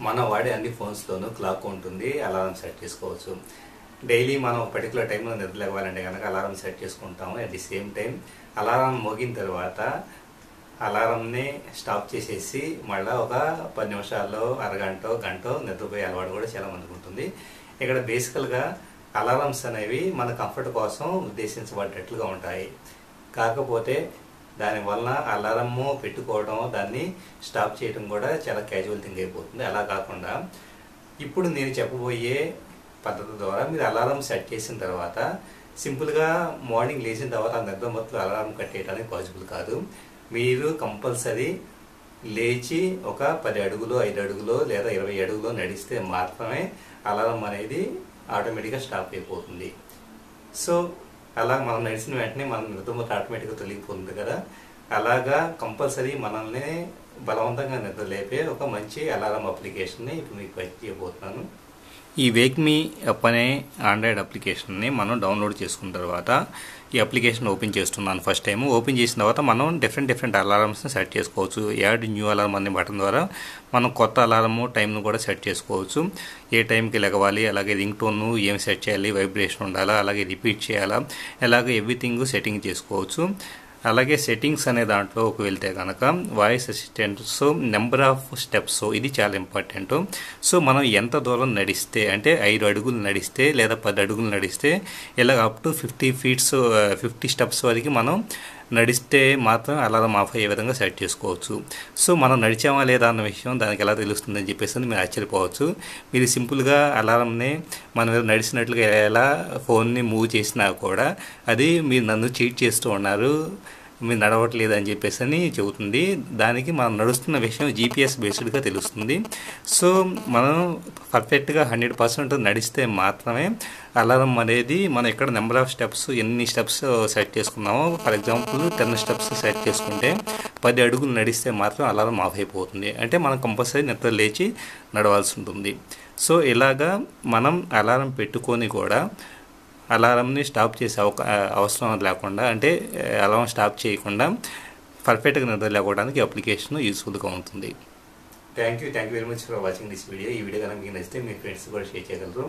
మనం వాడే అన్ని ఫోన్స్లోనూ క్లాక్ ఉంటుంది అలారం సెట్ చేసుకోవచ్చు. డైలీ మనం పర్టికులర్ టైంలో నిద్రలేవాలంటే కనుక అలారం సెట్ చేసుకుంటాము at the same time. Alarm మోగిన తర్వాత అలారంని స్టాప్ చేసేసి మళ్ళీ ఒక పది నిమిషాల్లో అరగంట గంట నిద్రపోయే అలవాటు కూడా చాలా మందికి ఉంటుంది. ఇక్కడ బేసికల్గా అలారమ్స్ అనేవి మన కంఫర్ట్ కోసం ఉద్దేశించబడ్డట్లుగా ఉంటాయి. కాకపోతే దానివల్ల అలారము పెట్టుకోవడం దాన్ని స్టాప్ చేయడం కూడా చాలా క్యాజువల్ థింగ్ అయిపోతుంది. అలా కాకుండా ఇప్పుడు నేను చెప్పబోయే పద్ధతి ద్వారా మీరు అలారం సెట్ చేసిన తర్వాత సింపుల్గా మార్నింగ్ లేచిన తర్వాత ఆ నిద్ర మొత్తం అలారం కట్టేయడానికి పాసిబుల్ కాదు. మీరు కంపల్సరీ లేచి ఒక పది అడుగులు ఐదు అడుగులో లేదా ఇరవై అడుగులో నడిస్తే మాత్రమే అలారం అనేది ఆటోమేటిక్గా స్టాప్ అయిపోతుంది. సో అలా మనం నడిచిన వెంటనే మన నిద్రమూత ఆటోమేటిక్గా తొలగిపోతుంది కదా. అలాగా కంపల్సరీ మనల్ని బలవంతంగా నిద్ర లేపే ఒక మంచి అలారం అప్లికేషన్ని ఇప్పుడు మీకు చేయబోతున్నాను ఈ వేక్ మీ అప్ అనే ఆండ్రాయిడ్ అప్లికేషన్ని మనం డౌన్లోడ్ చేసుకున్న తర్వాత ఈ అప్లికేషన్ ఓపెన్ చేస్తున్నాను ఫస్ట్ టైం ఓపెన్ చేసిన తర్వాత మనం డిఫరెంట్ డిఫరెంట్ అలారమ్స్ని సెట్ చేసుకోవచ్చు. యాడ్ న్యూ అలారం అనే బటన్ ద్వారా మనం కొత్త అలారము టైంను కూడా సెట్ చేసుకోవచ్చు. ఏ టైంకి లెగవాలి అలాగే రింగ్ టోన్ను ఏం సెట్ చేయాలి వైబ్రేషన్ ఉండాలా అలాగే రిపీట్ చేయాలా అలాగే ఎవ్రీథింగ్ సెట్టింగ్ చేసుకోవచ్చు. అలాగే సెట్టింగ్స్ అనే దాంట్లోకి వెళ్తే కనుక voice assistants number of steps ఇది చాలా ఇంపార్టెంట్ సో మనం ఎంత దూరం నడిస్తే అంటే ఐదు అడుగులు నడిస్తే లేదా పది అడుగులు నడిస్తే ఇలా up to fifty feets fifty steps వరకు మనం నడిస్తే మాత్రం అలారం ఆఫ్ అయ్యే విధంగా సెట్ చేసుకోవచ్చు. సో మనం నడిచామా లేదా అన్న విషయం దానికి ఎలా తెలుస్తుందని చెప్పేసి మీరు ఆశ్చర్యపోవచ్చు. మీరు సింపుల్గా అలారంని మనం నడిచినట్లుగా ఎలా ఫోన్ని మూవ్ చేసినా కూడా అది మీరు నన్ను చీట్ చేస్తూ ఉన్నారు. మీరు నడవట్లేదు అని చెప్పేసి అని చెబుతుంది. దానికి మనం నడుస్తున్న విషయం జీపీఎస్ బేస్డ్గా తెలుస్తుంది. సో మనం పర్ఫెక్ట్గా హండ్రెడ్ పర్సెంట్ నడిస్తే మాత్రమే అలారం అనేది మనం ఇక్కడ నెంబర్ ఆఫ్ స్టెప్స్ ఎన్ని స్టెప్స్ సెట్ చేసుకున్నామో for example ten steps set చేసుకుంటే పది అడుగులు నడిస్తే మాత్రం అలారం ఆఫ్ అయిపోతుంది. అంటే మనం కంపల్సరీ నిద్ర లేచి నడవాల్సి ఉంటుంది. సో ఇలాగా మనం అలారం పెట్టుకొని కూడా అలారంని స్టాప్ చేసే అవకా అవసరం లేకుండా అంటే అలారం స్టాప్ చేయకుండా పర్ఫెక్ట్గా నిద్రలేకపోవడానికి అప్లికేషన్ యూస్ఫుల్గా ఉంటుంది. Thank you thank you very much for watching this video ఈ వీడియో కనుక మీకు నచ్చితే మీ ఫ్రెండ్స్ కూడా షేర్ చేయగలరు.